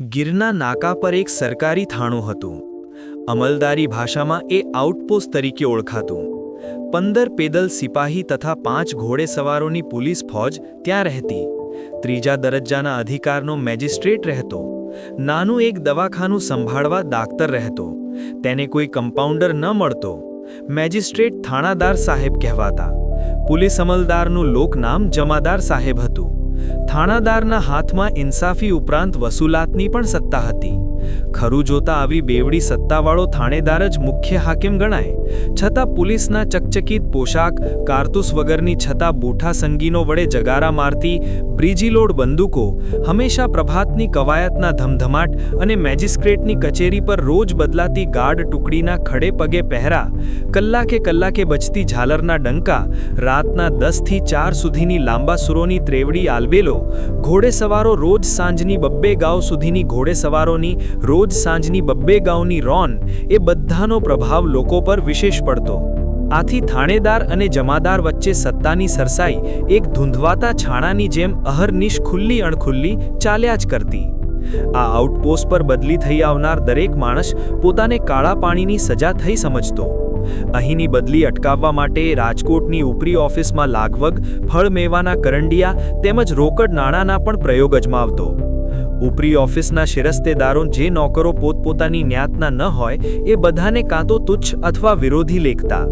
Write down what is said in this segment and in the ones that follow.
ગીરના નાકા પર એક સરકારી થાણું હતું. અમલદારી ભાષામાં એ આઉટપોસ્ટ તરીકે ઓળખાતું. પંદર પેદલ સિપાહી તથા પાંચ ઘોડેસવારોની પોલીસ ફોજ ત્યાં રહેતી. ત્રીજા દરજ્જાના અધિકારનો મેજિસ્ટ્રેટ રહેતો. નાનું એક દવાખાનું સંભાળવા દાક્તર રહેતો. તેને કોઈ કમ્પાઉન્ડર ન મળતો. મેજિસ્ટ્રેટ થાણાદાર સાહેબ કહેવાતા. પોલીસ અમલદારનું લોકનામ જમાદાર સાહેબ હતું. થાણાદારના હાથમાં ઇન્સાફી ઉપરાંત વસૂલાતની પણ સત્તા હતી. ખરું જોતા આવી બેવડી સત્તાવાળો થાણેદાર જ મુખ્ય હાકિમ ગણાય. છતાં પોલીસના ચકચકિત પોશાક, કારતૂસ વગરની છતાં બૂઠા સંગીનો વડે જગારા મારતી બ્રિજીલોડ બંદૂકો, હંમેશા પ્રભાતની કવાયતના ધમધમાટ અને મેજિસ્ટ્રેટની કચેરી પર રોજ બદલાતી ગાર્ડ ટુકડીના ખડે પગે પહેરા, કલાકે કલાકે બચતી ઝાલરના ડંકા, રાતના દસથી ચાર સુધીની લાંબા સુરોની ત્રેવડી આલબેલો ઘોડેસવારો રોજ સાંજની બબ્બે ગાઉ સુધીની ઘોડેસવારોની, રોજ સાંજની બબ્બે ગાઉની રોન એ બધાનો પ્રભાવ લોકો પર વિશેષ પડતો. આથી થાણેદાર અને જમાદાર વચ્ચે સત્તાની સરસાઈ, એક ધૂંધવાતા છાણાની જેમ અહર્નિશ ખુલ્લી અણખુલ્લી ચાલ્યા જ કરતી. આ આઉટપોસ્ટ પર બદલી થઈ આવનાર દરેક માણસ પોતાને કાળા પાણીની સજા થઈ સમજતો. અહીંની બદલી અટકાવવા માટે રાજકોટની ઉપરી ઓફિસમાં લાગવગ, ફળ મેવાના કરંડિયા તેમજ રોકડ નાણાંના પણ પ્રયોગ અજમાવતો. ઉપરી ઓફિસના શિરસ્તેદારો જે નોકરો પોતપોતાની ન્યાતના ન હોય, એ બધાને કાં તો તુચ્છ અથવા વિરોધી લેખતા.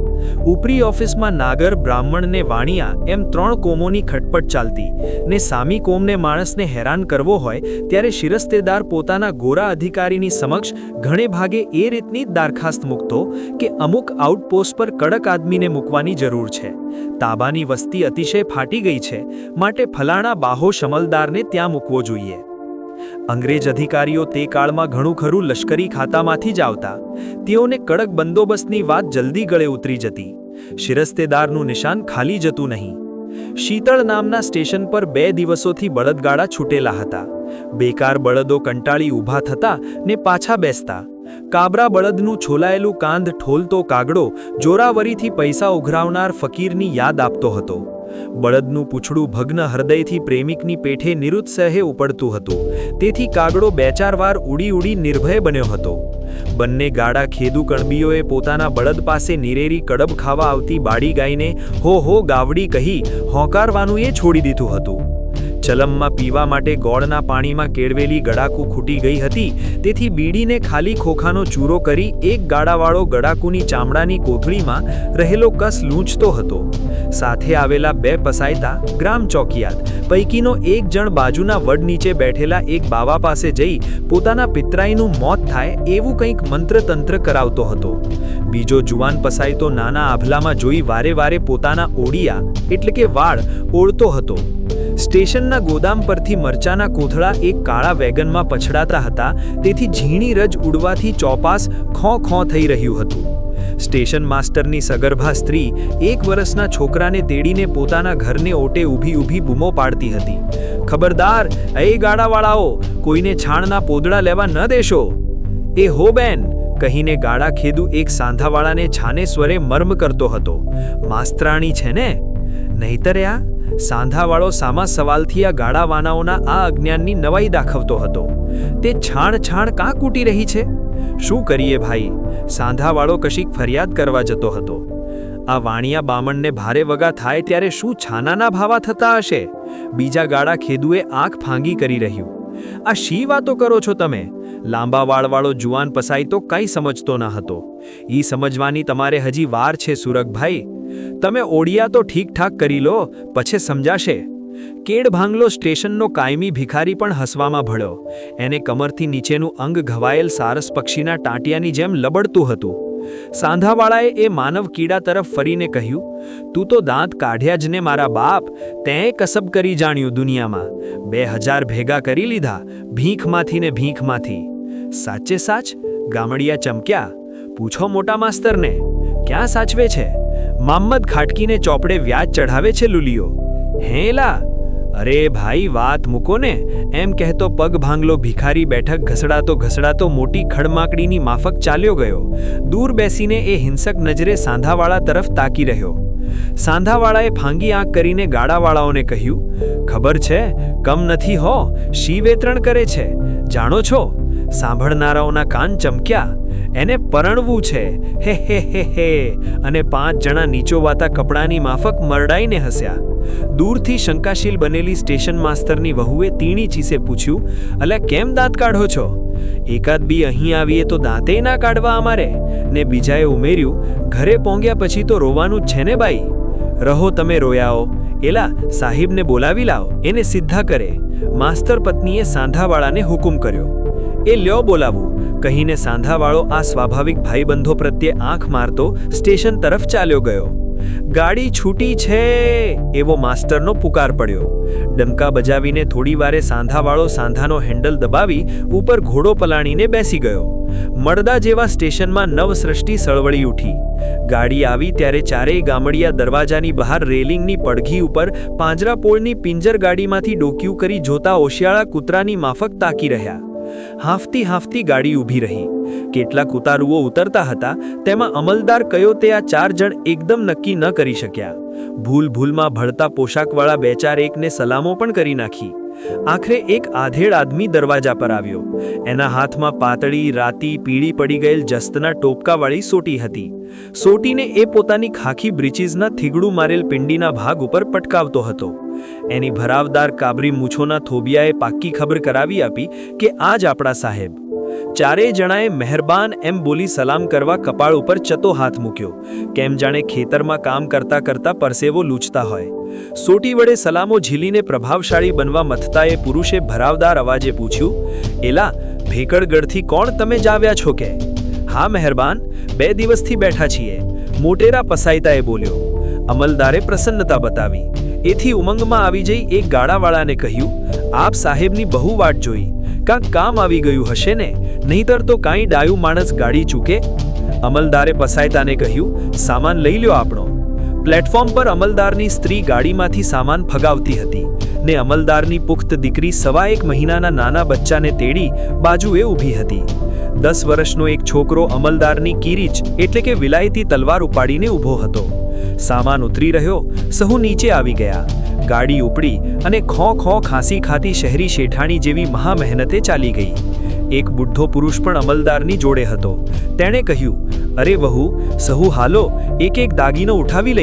ઉપરી ઓફિસમાં નાગર, બ્રાહ્મણ ને વાણિયા એમ ત્રણ કોમોની ખટપટ ચાલતી. ને સામી કોમને માણસને હેરાન કરવો હોય, ત્યારે શિરસ્તેદાર પોતાના ગોરા અધિકારીની સમક્ષ ઘણે ભાગે એ રીતની દારખાસ્ત મૂકતો કે અમુક આઉટપોસ્ટ પર કડક આદમીને મૂકવાની જરૂર છે. તાબાની વસ્તી અતિશય ફાટી ગઈ છે, માટે ફલાણા બાહો શમલદારને ત્યાં મૂકવો જોઈએ. અંગ્રેજ અધિકારીઓ તે કાળમાં ઘણું ખરું લશ્કરી ખાતામાંથી જ આવતા. તેઓને કડક બંદોબસ્તની વાત જલ્દી ગળે ઉતરી જતી. શિરસ્તેદારનું નિશાન ખાલી જતું નહીં. શીતળ નામના સ્ટેશન પર બે દિવસોથી બળદગાડા છૂટેલા હતા. બેકાર બળદો કંટાળી ઊભા થતા ને પાછા બેસતા. કાબરા બળદનું છોલાયેલું કાંધ ઠોલતો કાગડો, જોરાવરીથી પૈસા ઉઘરાવનાર ફકીરની યાદ આપતો હતો. બળદનું પૂછડું ભગ્ન હૃદયથી પ્રેમિકની પેઠે નિરુત્સાહે ઉપડતું હતું. તેથી કાગડો બે ચાર વાર ઉડી ઉડી નિર્ભય બન્યો હતો. બંને ગાડા ખેદુ કણબીઓએ પોતાના બળદ પાસે નિરેરી કડબ ખાવા આવતી બાડી ગાઈને હો હો ગાવડી કહી હોંકારવાનું એ છોડી દીધું હતું. ચલમમાં પીવા માટે ગોળના પાણીમાં કેળવેલી ગડાકુ ખૂટી ગઈ હતી. તેથી બીડીને ખાલી ખોખાનો ચૂરો કરી એક ગાડાવાળો ગડાકુની ચામડાની કોથળીમાં રહેલો કસ લૂંચતો હતો. સાથે આવેલા બે પસાયતા ગ્રામ ચોકિયાત. પૈકીનો એક જણ બાજુના વડ નીચે બેઠેલા એક બાવા પાસે જઈ પોતાના પિતરાઈનું મોત થાય એવું કંઈક મંત્રતંત્ર કરાવતો હતો. બીજો જુવાન પસાયતો નાના આભલામાં જોઈ વારે વારે પોતાના ઓડિયા, એટલે કે વાળ, ઓળતો હતો. સ્ટેશનના ગોદામ પરથી મરચાના કોથળા એક કાળા વેગનમાં પછડાતા હતા, તેથી ઝીણી રજ ઉડવાથી ચોપાસ ખો ખો થઈ રહ્યું હતું. સ્ટેશન માસ્ટરની સગર્ભા સ્ત્રી એક વર્ષના છોકરાને તેડીને પોતાના ઘરને ઓટે ઊભી ઊભી બૂમો પાડતી હતી. ખબરદાર, એ ગાડાવાળાઓ કોઈને છાણના પોદડા લેવા ન દેશો. એ હો બેન, કહીને ગાડા ખેદુ એક સાંધાવાળાને છાને સ્વરે મર્મ કરતો હતો. માસ્તરાણી છે ને? નહીતર આ સાંધાવાળો સામા સવાલથી આ ગાળા વાનાઓના આ અજ્ઞાનની નવાઈ દાખવતો હતો. તે છાણ છાણ કાં કૂટી રહી છે? શું કરીએ ભાઈ? સાંધાવાળો કશીક ફરિયાદ કરવા જતો હતો. આ વાણિયા બામણને ભારે વગા થાય ત્યારે શું છાનાના ભાવા થતા હશે? બીજા ગાળા ખેદુએ આંખ ફાંગી કરી રહ્યું. આ શી વાતો કરો છો તમે? લાંબા વાળવાળો જુવાન પસાઈ તો કંઈ સમજતો ન હતો. ઈ સમજવાની તમારે હજી વાર છે સુરગભાઈ. તમે ઓડિયા તો ઠીકઠાક કરી લો, પછી સમજાશે. કેડભાંગલો સ્ટેશનનો કાયમી ભિખારી પણ હસવામાં ભળ્યો. એને કમરથી નીચેનું અંગ ઘવાયેલ સારસ પક્ષીના ટાંટિયાની જેમ લબડતું હતું. સાંધાવાળાએ એ માનવ કીડા તરફ ફરીને કહ્યું, તું તો દાંત કાઢ્યા જ ને મારા બાપ તે કસબ કરી જાણ્યું દુનિયામાં. બે હજાર ભેગા કરી લીધા, ભીખમાંથી ને ભીખમાંથી. સાચે સાચ? ગામડિયા ચમક્યા. પૂછો મોટા માસ્તરને, ક્યાં સાચવે છે? મામ્મદ ખાટકીને ચોપડે વ્યાજ ચઢાવે છે લુલિયો હેલા અરે ભાઈ વાત મૂકો ને. એમ કહેતો પગ ભાંગલો ભિખારી બેઠક ઘસડાતો ઘસડાતો મોટી ખડમાકડીની માફક ચાલ્યો ગયો. દૂર બેસીને એ હિંસક નજરે સાંધાવાળા તરફ તાકી રહ્યો. સાંધાવાળાએ ફાંગી આંખ કરીને ગાડાવાળાઓને કહ્યું, ખબર છે, કમ નથી હો, શી વેતરણ કરે છે? જાણો છો સાંભળનારાઓના કાન ચમક્યા. એને પરણવું છે. હે હે હે હે. અને પાંચ જણા નીચોવાતા કપડાની માફક મરડાઈને હસ્યા. દૂરથી શંકાશીલ બનેલી સ્ટેશન માસ્તરની વહુએ તીણી ચીસે પૂછ્યું, અલ્યા, કેમ દાંત કાઢો છો? એકાદ બી અહીં આવીએ તો દાંતે ના કાઢવા અમારે? ને બીજાએ ઉમેર્યું, ઘરે પોંગ્યા પછી તો રોવાનું જ છે ને બાઈ. રહો તમે રોયાઓ. એલા, સાહિબને બોલાવી લાવ. એને સીધા કરે. માસ્તર પત્નીએ સાંધાવાળાને હુકુમ કર્યો. એ લ્યો બોલાવું. કહીને સાંધાવાળો આ સ્વાભાવિક ભાઈબંધો પ્રત્યે આંખ મારતો સ્ટેશન તરફ ચાલ્યો ગયો. ગાડી છૂટી છે, એવો માસ્ટરનો પુકાર પડ્યો. ડમકા બજાવીને થોડી વારે સાંધાવાળો સાંધાનો હેન્ડલ દબાવી ઉપર ઘોડો પલાણીને બેસી ગયો. મળદા જેવા સ્ટેશનમાં નવસૃષ્ટિ સળવળી ઉઠી. ગાડી આવી ત્યારે ચારેય ગામડિયા દરવાજાની બહાર રેલિંગની પડઘી ઉપર પાંજરાપોળની પિંજર ગાડીમાંથી ડોક્યું કરી જોતા ઓશિયાળા કૂતરાની માફક તાકી રહ્યા. હાંફતી હાંફતી ગાડી ઊભી રહી. કેટલાક ઉતારુઓ ઉતરતા હતા, તેમાં અમલદાર કયો તે આ ચાર જણ એકદમ નક્કી ન કરી શક્યા. ભૂલ ભૂલમાં ભળતા પોશાકવાળા બે ચાર એકને સલામો પણ કરી નાખી. આખરે એક આધેડ આદમી દરવાજા પર આવ્યો. એના હાથમાં પાતળી, રાતી, પીળી પડી ગયેલ જસ્તના ટોપકાવાળી સોટી હતી. સોટીને એ પોતાની ખાખી બ્રિચીઝના થીગડું મારેલ પિંડીના ભાગ ઉપર પટકાવતો હતો. એની ભરાવદાર કાબરી મૂછોના થોબિયાએ પાક્કી ખબર કરાવી આપી કે આ જ આપણા સાહેબ. ચારેય જણાએ મહેરબાન એમ બોલી સલામ કરવા કપાળ ઉપર ચતો હાથ મૂક્યો. કેમ જાણે ખેતરમાં કામ કરતા કરતા પરસેવો લૂછતા હોય. સોટી વડે સલામો ઝીલીને પ્રભાવશાળી બનવા મથતાએ પુરુષે ભરાવદાર અવાજે પૂછ્યું, એલા, ભેકડગઢથી કોણ તમે જ આવ્યા છો કે? હા, મહેરબાન, બે દિવસથી બેઠા છીએ. મોટેરા પસાયતાએ બોલ્યો. અમલદારે પ્રસન્નતા બતાવી. એથી ઉમંગમાં આવી જઈ એક ગાડાવાળાને કહ્યું, આપ સાહેબની બહુ વાટ જોઈ. કાંક કામ આવી ગયું હશે ને? નહીતર તો કાંઈ ડાયું માણસ ગાડી ચૂકે? અમલદારે પસાયતાને કહ્યું, સામાન લઈ લ્યો આપણો. પ્લેટફોર્મ પર અમલદારની સ્ત્રી ગાડીમાંથી સામાન ફગાવતી હતી ને અમલદારની પુખ્ત દીકરી સવા એક મહિનાના નાના બચ્ચાને તેડી બાજુએ ઊભી હતી. દસ વર્ષનો એક છોકરો અમલદારની કીરીચ એટલે કે વિલાયતી તલવાર ઉપાડીને ઊભો હતો. સામાન ઉતરી રહ્યો, સહુ નીચે આવી ગયા. ગાડી ઉપડી અને ખો ખો ખાંસી ખાતી શહેરી શેઠાણી જેવી મહા મહેનતે ચાલી ગઈ. એક બુઢ્ઢો પુરુષ પણ અમલદારની જોડે હતો. તેણે કહ્યું, અરે વહુ, સહુ હાલો, એક એક દાગીનો ઉઠાવી લઈશું.